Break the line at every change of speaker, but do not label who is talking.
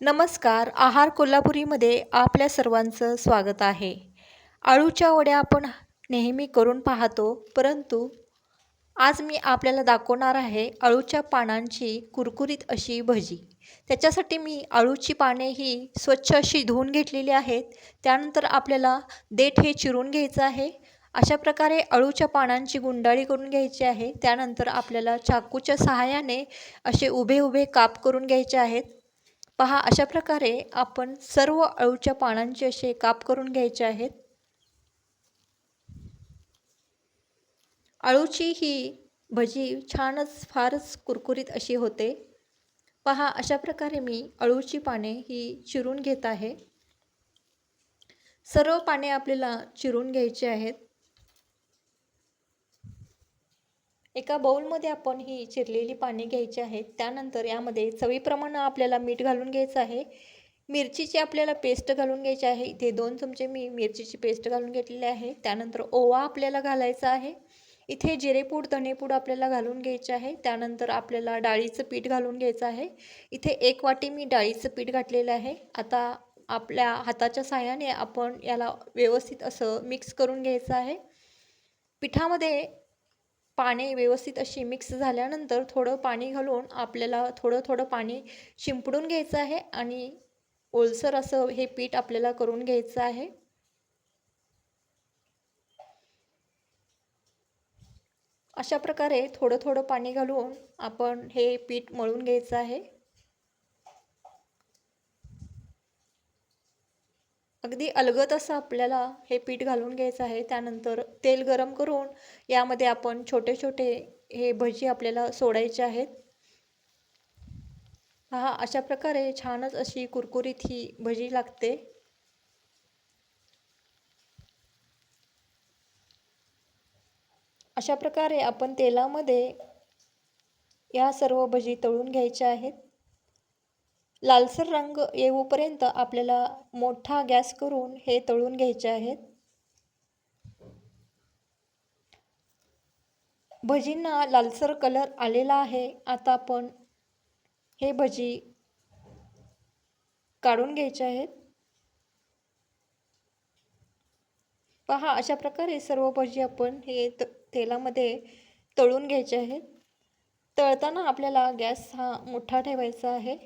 नमस्कार आहार कोल्हापुरीमध्ये आपल्या सर्वांचं स्वागत आहे. आळूच्या वड्या आपण नेहमी करून पाहतो परंतु आज मी आपल्याला दाखवणार आहे अळूच्या पानांची कुरकुरीत अशी भजी. त्याच्यासाठी मी अळूची पाने ही स्वच्छ अशी धुवून घेतलेली आहेत. त्यानंतर आपल्याला देठ हे चिरून घ्यायचं आहे. अशा प्रकारे अळूच्या पानांची गुंडाळी करून घ्यायची आहे. त्यानंतर आपल्याला चाकूच्या सहाय्याने असे उभे उभे काप करून घ्यायचे आहेत. पहा अशा प्रकारे आपण सर्व अळूच्या पानांचे असे काप करून घ्यायचे आहेत. अळूची ही भजी छानच फारच कुरकुरीत अशी होते. पहा अशा प्रकारे मी अळूची पाने ही चिरून घेत आहे. सर्व पाने आपल्याला चिरून घ्यायची आहेत. एका बाउलमध्ये आपण ही चिरलेली पाने घ्यायची आहेत. त्यानंतर यामध्ये चवीप्रमाणे आपल्याला मीठ घालून घ्यायचं आहे. मिरचीची आपल्याला पेस्ट घालून घ्यायची आहे. इथे दोन चमचे मी मिरचीची पेस्ट घालून घेतलेली आहे. त्यानंतर ओवा आपल्याला घालायचा आहे. इथे जिरेपूड धणेपूड आपल्याला घालून घ्यायचे आहे. त्यानंतर आपल्याला डाळीचं पीठ घालून घ्यायचं आहे. इथे एक वाटी मी डाळीचं पीठ घातलेलं आहे. आता आपल्या हाताच्या साह्याने आपण याला व्यवस्थित असं मिक्स करून घ्यायचं आहे. पिठामध्ये पाणी व्यवस्थित अशी मिक्स झाल्यानंतर थोडं पाणी घालून आपल्याला थोडं थोडं पाणी शिंपडून घ्यायचं आहे आणि ओलसर असं हे पीठ आपल्याला करून घ्यायचं आहे. अशा प्रकारे थोडं थोडं पाणी घालून आपण हे पीठ मळून घ्यायचं आहे. अगदी अलगत असं आपल्याला हे पीठ घालून घ्यायचं आहे. त्यानंतर तेल गरम करून यामध्ये आपण छोटे छोटे हे भजी आपल्याला सोडायचे आहेत. हा अशा प्रकारे छानच अशी कुरकुरीत ही भजी लागते. अशा प्रकारे आपण तेलामध्ये या सर्व भजी तळून घ्यायच्या आहेत. लालसर रंग येऊपर्यंत आपल्याला मोठा गॅस करून हे तळून घ्यायचे आहेत. भजींना लालसर कलर आलेला आहे. आता आपण हे भजी काढून घ्यायचे आहेत. पहा अशा प्रकारे सर्व भजी आपण हे त तेलामध्ये तळून घ्यायचे आहेत. तळताना आपल्याला गॅस हा मोठा ठेवायचा आहे.